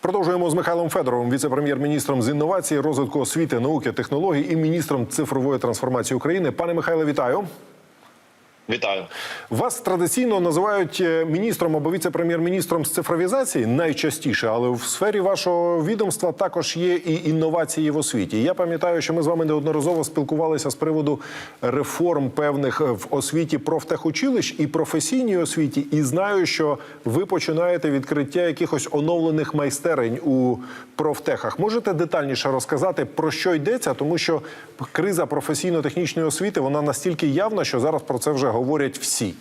Продовжуємо з Михайлом Федоровим, віце-прем'єр-міністром з інновації, розвитку освіти, науки, технологій і міністром цифрової трансформації України. Пане Михайле, вітаю. Вітаю. Вас традиційно називають е, міністром або віце-прем'єр-міністром з цифровізації найчастіше, але в сфері вашого відомства також є і інновації в освіті. Я пам'ятаю, що ми з вами неодноразово спілкувалися з приводу реформ певних в освіті профтехучилищ і професійній освіті. І знаю, що ви починаєте відкриття якихось оновлених майстерень у профтехах. Можете детальніше розказати про що йдеться, тому що криза професійно-технічної освіти вона настільки явна, що зараз про це вже говорять всі.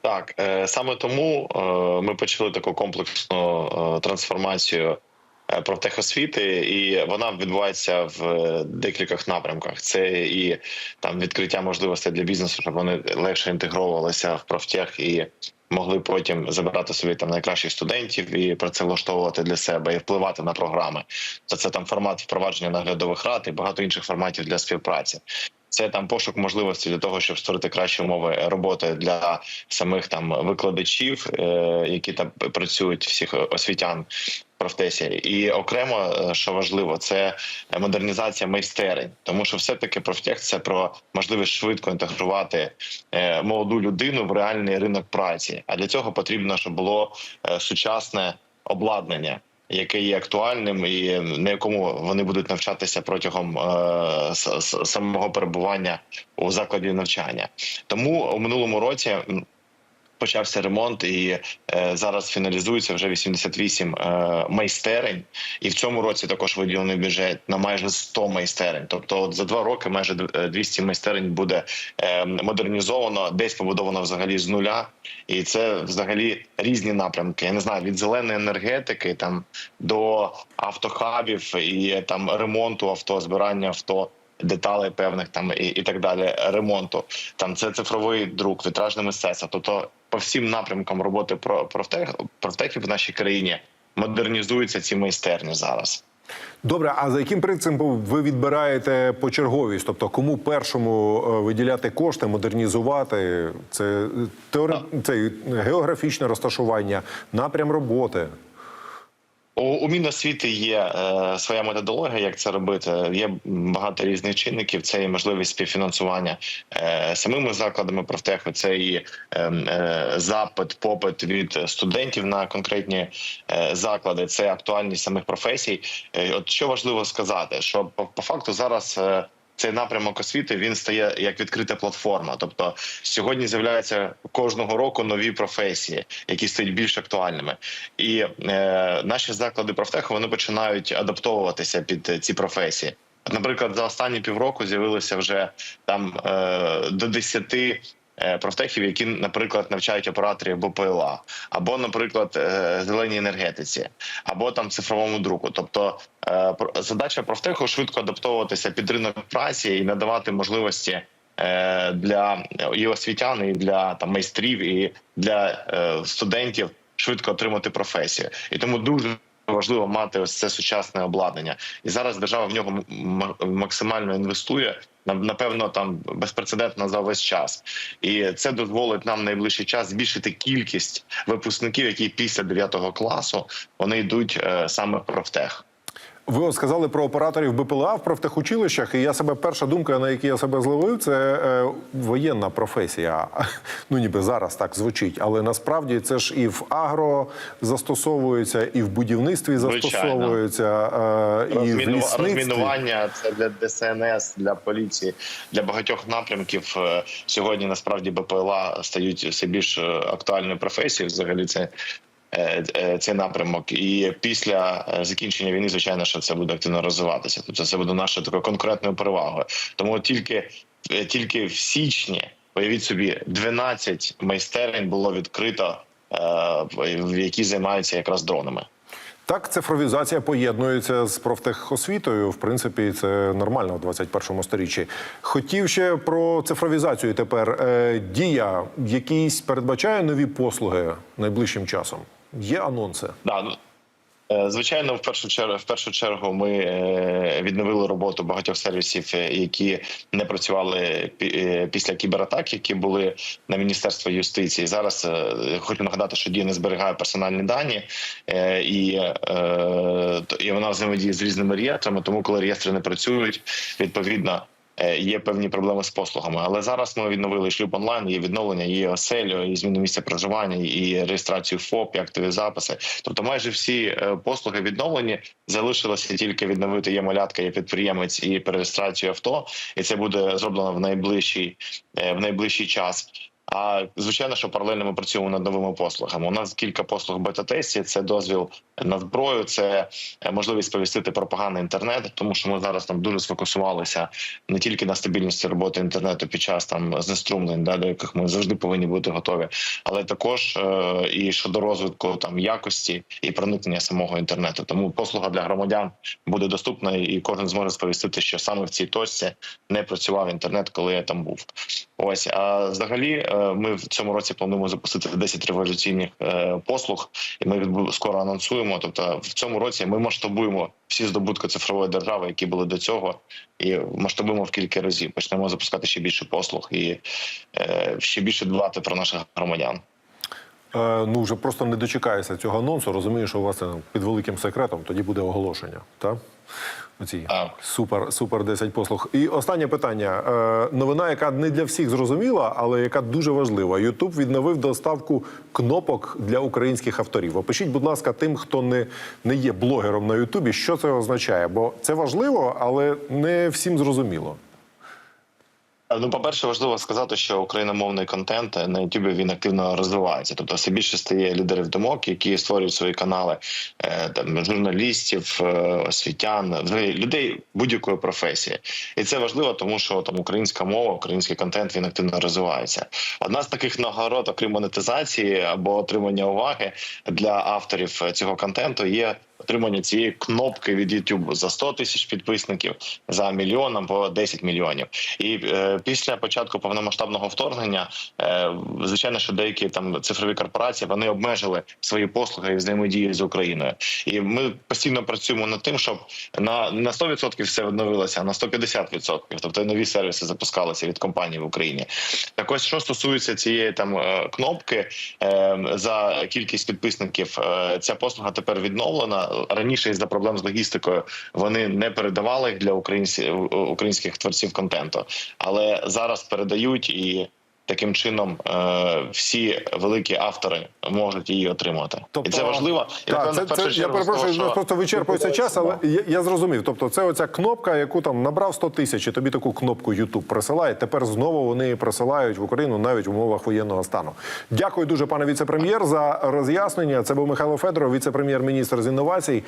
Так е, саме тому е, ми почали таку комплексну е, трансформацію профтехосвіти, і вона відбувається в декількох напрямках. Це і там відкриття можливостей для бізнесу, щоб вони легше інтегровувалися в профтех і могли потім забирати собі там найкращих студентів і працевлаштовувати для себе і впливати на програми. То це там формат впровадження наглядових рад і багато інших форматів для співпраці. Це там пошук можливості для того, щоб створити кращі умови роботи для самих там викладачів, е, які там працюють всіх освітян в профтесі. І окремо, е, що важливо, це модернізація майстерень, тому що все таки профтех це про можливість швидко інтегрувати е, молоду людину в реальний ринок праці. А для цього потрібно, щоб було сучасне обладнання яке є актуальним, і на якому вони будуть навчатися протягом е, самого перебування у закладі навчання. Тому у минулому році. Почався ремонт, і е, зараз фіналізується вже 88 е, майстерень. І в цьому році також виділений бюджет на майже 100 майстерень. Тобто, от за два роки майже д- е, 200 майстерень буде е, модернізовано, десь побудовано взагалі з нуля. І це взагалі різні напрямки. Я не знаю від зеленої енергетики там до автохабів і там ремонту авто, збирання авто. Деталей певних там і, і так далі, ремонту. Там це цифровий друк, вітражне мистецтво. Тобто, по всім напрямкам роботи про профтех, профтехів в нашій країні модернізуються ці майстерні зараз. Добре, а за яким принципом ви відбираєте почерговість? Тобто, кому першому е, виділяти кошти, модернізувати? Це е, теори... це географічне розташування, напрям роботи. У, у Міносвіти є е, своя методологія, як це робити. Є багато різних чинників. Це і можливість співфінансування е, самими закладами профтеху. Це і е, е, запит, попит від студентів на конкретні е, заклади. Це актуальність самих професій. Е, от що важливо сказати, що по, по факту зараз. Е, цей напрямок освіти він стає як відкрита платформа. Тобто сьогодні з'являються кожного року нові професії, які стають більш актуальними, і е, наші заклади профтеху вони починають адаптовуватися під ці професії. Наприклад, за останні півроку з'явилося вже там е, до 10 е, профтехів, які, наприклад, навчають операторів БПЛА, або, наприклад, е, зеленій енергетиці, або там цифровому друку. Тобто е, задача профтеху швидко адаптовуватися під ринок праці і надавати можливості е, для і освітян, і для там майстрів, і для е, студентів швидко отримати професію. І тому дуже важливо мати ось це сучасне обладнання. І зараз держава в нього максимально інвестує. на- Напевно, там безпрецедентно за весь час, і це дозволить нам найближчий час збільшити кількість випускників, які після 9 класу вони йдуть е, саме профтех. Ви от сказали про операторів БПЛА в профтехучилищах, і я себе перша думка, на якій я себе зловив, це е, воєнна професія. Ну ніби зараз так звучить, але насправді це ж і в агро застосовується, і в будівництві застосовується, е, і в лісництві. розмінування це для ДСНС, для поліції, для багатьох напрямків. Е, Сьогодні насправді БПЛА стають все більш е, актуальною професією. Взагалі, це цей напрямок. І після е, закінчення війни, звичайно, що це буде активно розвиватися. Тобто, це буде нашою такою конкурентною перевагою. Тому тільки, е, тільки в січні. Уявіть собі, 12 майстерень було відкрито, е, які займаються якраз дронами. Так, цифровізація поєднується з профтехосвітою. В принципі, це нормально в 21 сторіччі. Хотів ще про цифровізацію тепер. Е, Дія якісь передбачає нові послуги найближчим часом. Є анонси. Да, ну Е, Звичайно, в першу чергу, в першу чергу, ми е, відновили роботу багатьох сервісів, е, які не працювали пі- після кібератак, які були на міністерство юстиції. Зараз хочу нагадати, що дія не зберігає персональні дані, і, і вона взаємодіє з різними реєстрами. Тому, коли реєстри не працюють, відповідно. Е, Є певні проблеми з послугами, але зараз ми відновили шлюб онлайн. Є відновлення, є оселю, і зміну місця проживання, і реєстрацію ФОП, і актові записи. Тобто, майже всі е, послуги відновлені. Залишилося тільки відновити є малятка, є підприємець і перереєстрацію авто, і це буде зроблено в найближчий е, в найближчий час. А звичайно, що паралельно ми працюємо над новими послугами. У нас кілька послуг бета-тесті. Це дозвіл на зброю, це е, можливість сповістити про інтернет, тому що ми зараз там дуже сфокусувалися не тільки на стабільності роботи інтернету під час там знеструмлень, да, до яких ми завжди повинні бути готові, але також е, і щодо розвитку там якості і проникнення самого інтернету. Тому послуга для громадян буде доступна, і кожен зможе сповістити, що саме в цій точці не працював інтернет, коли я там був. Ось а взагалі, е, ми в цьому році плануємо запустити 10 революційних е, послуг, і ми скоро анонсуємо. Тобто, в цьому році ми масштабуємо всі здобутки цифрової держави, які були до цього, і масштабуємо в кілька разів. Почнемо запускати ще більше послуг і е, ще більше дбати про наших громадян. Е, ну вже просто не дочекаюся цього анонсу. Розумію, що у вас під великим секретом. Тоді буде оголошення. Так? Оці супер, супер 10 послуг. І останнє питання. Е, новина, яка не для всіх зрозуміла, але яка дуже важлива. Ютуб відновив доставку кнопок для українських авторів. Опишіть, будь ласка, тим, хто не, не є блогером на Ютубі, що це означає. Бо це важливо, але не всім зрозуміло. Ну, по-перше, важливо сказати, що україномовний контент на YouTube він активно розвивається. Тобто, все більше стає лідерів думок, які створюють свої канали е, там журналістів, е, освітян, людей будь-якої професії. І це важливо, тому що там українська мова, український контент він активно розвивається. Одна з таких нагород, окрім монетизації або отримання уваги для авторів е, цього контенту, є. Отримання цієї кнопки від YouTube за 100 тисяч підписників за мільйон або 10 мільйонів. І е, після початку повномасштабного вторгнення, е, звичайно, що деякі там цифрові корпорації вони обмежили свої послуги і взаємодії з Україною. І ми постійно працюємо над тим, щоб на на 100% все відновилося, а на 150%. Тобто нові сервіси запускалися від компаній в Україні. Так ось, що стосується цієї там е, кнопки е, за кількість підписників, е, ця послуга тепер відновлена. Раніше із за проблем з логістикою вони не передавали їх для українців українських творців контенту, але зараз передають і. Таким чином е, всі великі автори можуть її отримати, і це важливо. І, Так, це, це, я перепрошую, що просто вичерпується час, але я, я зрозумів. Тобто, це оця кнопка, яку там набрав 100 тисяч, і тобі таку кнопку YouTube присилає. Тепер знову вони присилають в Україну навіть в умовах воєнного стану. Дякую дуже, пане віце-прем'єр, за роз'яснення. Це був Михайло Федоров, віце-прем'єр-міністр з інновацій.